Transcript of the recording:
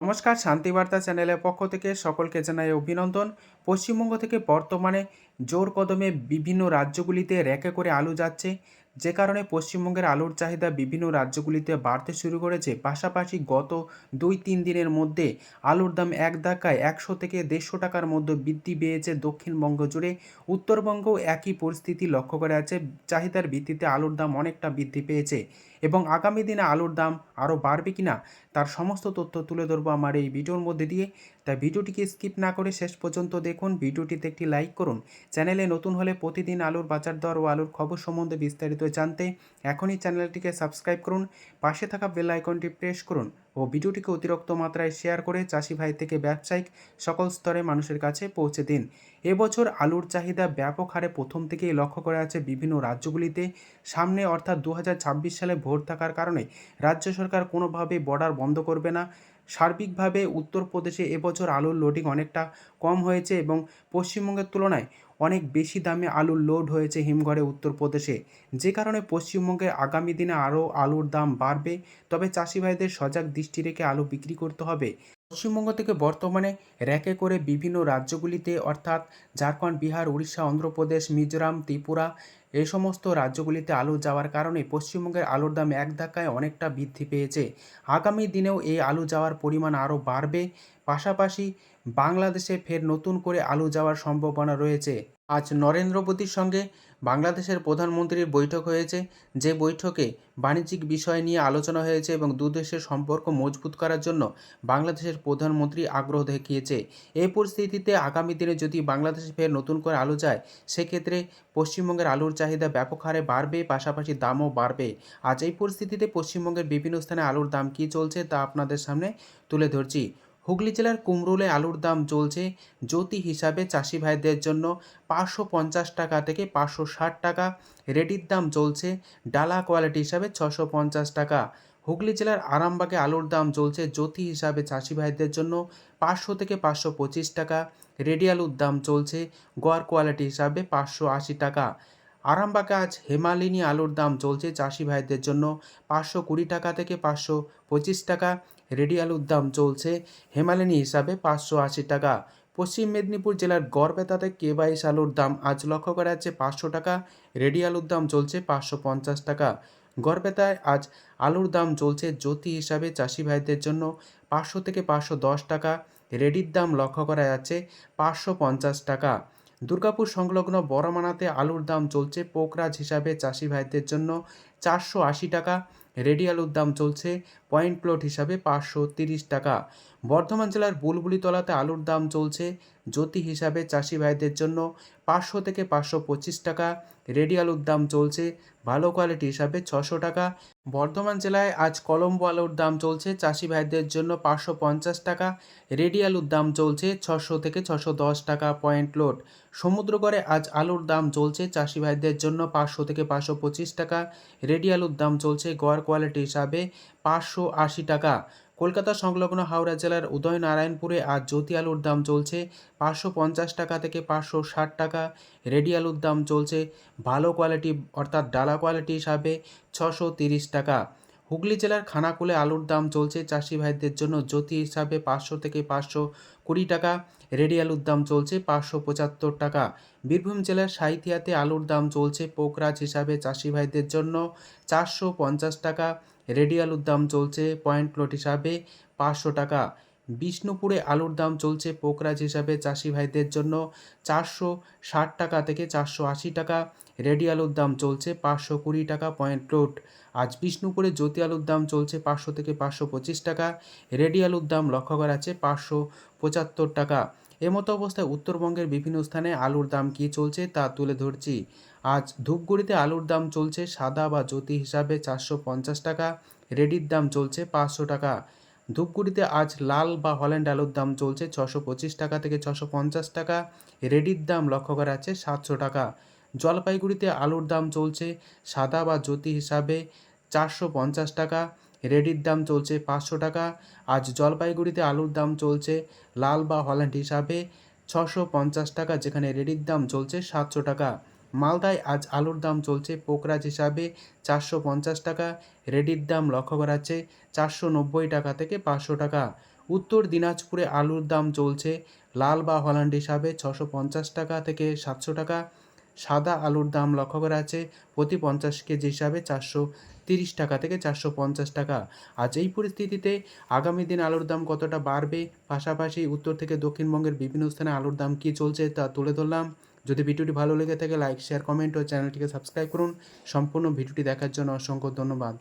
নমস্কার শান্তিবার্তা চ্যানেলের পক্ষ থেকে সকলকে জানাই অভিনন্দন। পশ্চিমবঙ্গ থেকে বর্তমানে জোর কদমে বিভিন্ন রাজ্যগুলিতে র্যাকে করে আলু যাচ্ছে। যে কারণে পশ্চিমবঙ্গের আলুর চাহিদা বিভিন্ন রাজ্যগুলিতে বাড়তে শুরু করেছে। পাশাপাশি গত দুই তিন দিনের মধ্যে আলুর দাম এক ধাক্কায় একশো থেকে দেড়শো টাকার মধ্যে বৃদ্ধি পেয়েছে দক্ষিণবঙ্গ জুড়ে। উত্তরবঙ্গও একই পরিস্থিতি লক্ষ্য করা যাচ্ছে চাহিদার ভিত্তিতে আলুর দাম অনেকটা বৃদ্ধি পেয়েছে। এবং আগামী দিনে আলুর দাম আরও বাড়বে কি না তার সমস্ত তথ্য তুলে ধরবো আমার এই ভিডিওর মধ্যে দিয়ে। তাই ভিডিওটিকে স্কিপ না করে শেষ পর্যন্ত দেখুন, ভিডিওটিতে একটি লাইক করুন। চ্যানেলে নতুন হলে প্রতিদিন আলুর বাজার দর ও আলুর খবর সম্বন্ধে বিস্তারিত জানতে এখনই চ্যানেলটিকে সাবস্ক্রাইব করুন, পাশে থাকা বেল আইকনটি প্রেস করুন। ও ভিডিওটিকে অতিরিক্ত মাত্রায় শেয়ার করে চাষি ভাই থেকে ব্যবসায়িক সকল স্তরে মানুষের কাছে পৌঁছে দিন। এবছর আলুর চাহিদা ব্যাপক হারে প্রথম থেকেই লক্ষ্য করা আছে বিভিন্ন রাজ্যগুলিতে। সামনে অর্থাৎ দু হাজার ছাব্বিশ সালে ভোট থাকার কারণে রাজ্য সরকার কোনোভাবেই বর্ডার বন্ধ করবে না। সার্বিকভাবে উত্তরপ্রদেশে এবছর আলুর লোডিং অনেকটা কম হয়েছে এবং পশ্চিমবঙ্গের তুলনায় অনেক বেশি দামে আলুর লোড হয়েছে হিমঘরে উত্তরপ্রদেশে। যে কারণে পশ্চিমবঙ্গে আগামী দিনে আরও আলুর দাম বাড়বে, তবে চাষিভাইদের সজাগ দৃষ্টি রেখে আলু বিক্রি করতে হবে। পশ্চিমবঙ্গ থেকে বর্তমানে র্যাকে করে বিভিন্ন রাজ্যগুলিতে, অর্থাৎ ঝাড়খণ্ড, বিহার, উড়িষ্যা, অন্ধ্রপ্রদেশ, মিজোরাম, ত্রিপুরা, এ সমস্ত রাজ্যগুলিতে আলু যাওয়ার কারণে পশ্চিমবঙ্গের আলুর দাম এক ধাক্কায় অনেকটা বৃদ্ধি পেয়েছে। আগামী দিনেও এই আলু যাওয়ার পরিমাণ আরও বাড়বে। পাশাপাশি বাংলাদেশে ফের নতুন করে আলু যাওয়ার সম্ভাবনা রয়েছে। আজ নরেন্দ্র মোদীর সঙ্গে বাংলাদেশের প্রধানমন্ত্রীর বৈঠক হয়েছে। যে বৈঠকে বাণিজ্যিক বিষয় নিয়ে আলোচনা হয়েছে এবং দু দেশের সম্পর্ক মজবুত করার জন্য বাংলাদেশের প্রধানমন্ত্রী আগ্রহ দেখিয়েছে। এই পরিস্থিতিতে আগামী দিনে যদি বাংলাদেশে ফের নতুন করে আলু যায় সেক্ষেত্রে পশ্চিমবঙ্গের আলুর চাহিদা ব্যাপক হারে বাড়বে, পাশাপাশি দামও বাড়বে। আজ এই পরিস্থিতিতে পশ্চিমবঙ্গের বিভিন্ন স্থানে আলুর দাম কী চলছে তা আপনাদের সামনে তুলে ধরছি। হুগলি জেলার কুমরুলে আলুর দাম চলছে জ্যোতি হিসাবে চাষি ভাইদের জন্য পাঁচশো পঞ্চাশ টাকা থেকে পাঁচশো ষাট টাকা। রেডির দাম চলছে ডালা কোয়ালিটি হিসাবে ছশো পঞ্চাশ টাকা। হুগলি জেলার আরামবাগে আলুর দাম চলছে জ্যোতি হিসাবে চাষি ভাইদের জন্য পাঁচশো থেকে পাঁচশো পঁচিশ টাকা। রেডি আলুর দাম চলছে গোয়ার কোয়ালিটি হিসাবে পাঁচশো আশি টাকা। আরামবাগে আজ হেমালিনী আলুর দাম চলছে চাষি ভাইদের জন্য পাঁচশো কুড়ি টাকা থেকে পাঁচশো পঁচিশ টাকা। রেডি আলুর দাম চলছে। হেমালিনী হিসাবে পাঁচশো আশি টাকা। পশ্চিম মেদিনীপুর জেলার গড়বেতাতে কে বাইশ আলুর দাম আজ লক্ষ্য করা যাচ্ছে পাঁচশো টাকা। রেডি আলুর দাম চলছে পাঁচশো পঞ্চাশ টাকা। গড়বেতায় আজ আলুর দাম চলছে জ্যোতি হিসাবে চাষি ভাইদের জন্য পাঁচশো থেকে পাঁচশো দশ টাকা। রেডির দাম লক্ষ্য করা যাচ্ছে পাঁচশো পঞ্চাশ টাকা। দুর্গাপুর সংলগ্ন বড়মানাতে আলুর দাম চলছে পোকরাজ হিসাবে চাষি ভাইদের জন্য চারশো আশি টাকা। রেডি আলুর দাম চলছে পয়েন্ট প্লট হিসাবে পাঁচশো তিরিশ টাকা। বর্ধমান জেলার বুলবুলিতলাতে আলুর দাম চলছে জ্যোতি হিসাবে চাষি ভাইদের জন্য পাঁচশো থেকে পাঁচশো পঁচিশ টাকা। রেডি আলুর দাম চলছে ভালো কোয়ালিটি হিসাবে ছশো টাকা। বর্ধমান জেলায় আজ কলম্বো আলুর দাম চলছে চাষি ভাইদের জন্য পাঁচশো পঞ্চাশ টাকা। রেডি আলুর দাম চলছে ছশো থেকে ছশো দশ টাকা পয়েন্ট লোড সমুদ্রগড়ে আজ আলুর দাম চলছে চাষি ভাইদের জন্য পাঁচশো থেকে পাঁচশো পঁচিশ টাকা। রেডি আলুর দাম চলছে গড় কোয়ালিটি হিসাবে পাঁচশো আশি টাকা। কলকাতা সংলগ্ন হাওড়া জেলার উদয়নারায়ণপুরে আজ জ্যোতি আলুর দাম চলছে পাঁচশো পঞ্চাশ টাকা থেকে পাঁচশো ষাট টাকা। রেডি আলুর দাম চলছে ভালো কোয়ালিটি অর্থাৎ ডালা কোয়ালিটি হিসাবে ছশো তিরিশ টাকা। হুগলি জেলার খানাকুলে আলুর দাম চলছে চাষি ভাইদের জন্য জ্যোতি হিসাবে পাঁচশো থেকে পাঁচশো কুড়ি টাকা, রেডি আলুর দাম চলছে পাঁচশো পঁচাত্তর টাকা। বীরভূম জেলার সাইথিয়াতে আলুর দাম চলছে পোকরাজ হিসাবে চাষি ভাইদের জন্য চারশো পঞ্চাশ টাকা, রেডি আলুর দাম চলছে পয়েন্ট প্লট হিসাবে পাঁচশো টাকা। বিষ্ণুপুরে আলুর দাম চলছে পোকরাজ হিসাবে চাষি ভাইদের জন্য চারশো ষাট টাকা থেকে চারশো আশি টাকা। রেডি আলুর দাম চলছে পাঁচশো কুড়ি টাকা, পয়েন্ট প্লট আজ বিষ্ণুপুরে জ্যোতি আলুর দাম চলছে পাঁচশো থেকে পাঁচশো পঁচিশ টাকা। রেডি আলুর দাম লক্ষ্য করা আছে পাঁচশো পঁচাত্তর টাকা। এমতো অবস্থায় উত্তরবঙ্গের বিভিন্ন স্থানে আলুর দাম কী চলছে তা তুলে ধরছি। আজ ধূপগুড়িতে আলুর দাম চলছে সাদা বা জ্যোতি হিসাবে চারশো পঞ্চাশ টাকা। রেডির দাম চলছে পাঁচশো টাকা। ধূপগুড়িতে আজ লাল বা হল্যান্ড আলুর দাম চলছে ছশো পঁচিশ টাকা থেকে ছশো পঞ্চাশ টাকা। রেডির দাম লক্ষ্য করা আছে সাতশো টাকা। জলপাইগুড়িতে আলুর দাম চলছে সাদা বা জ্যোতি হিসাবে চারশো পঞ্চাশ টাকা। রেডির দাম চলছে পাঁচশো টাকা। আজ জলপাইগুড়িতে আলুর দাম চলছে লাল বা হল্যান্ড হিসাবে ছশো পঞ্চাশ টাকা, যেখানে রেডির দাম চলছে সাতশো টাকা। মালদায় আজ আলুর দাম চলছে পোকরাজ হিসাবে চারশো পঞ্চাশ টাকা, রেডির দাম লক্ষ্য করা যাচ্ছে চারশো নব্বই টাকা থেকে পাঁচশো টাকা। উত্তর দিনাজপুরে আলুর দাম চলছে লাল বা হল্যান্ড হিসাবে ছশো পঞ্চাশ টাকা থেকে সাতশো টাকা। সাদা আলুর দাম লক্ষ্য করা আছে প্রতি পঞ্চাশ কেজি হিসাবে চারশো তিরিশ টাকা থেকে চারশো পঞ্চাশ টাকা। আজ এই পরিস্থিতিতে আগামী দিন আলুর দাম কতটা বাড়বে? পাশাপাশি উত্তর থেকে দক্ষিণবঙ্গের বিভিন্ন স্থানে আলুর দাম কী চলছে তা তুলে ধরলাম। যদি ভিডিওটি ভালো লেগে থাকে লাইক শেয়ার কমেন্ট ও চ্যানেলটিকে সাবস্ক্রাইব করুন। সম্পূর্ণ ভিডিওটি দেখার জন্য অসংখ্য ধন্যবাদ।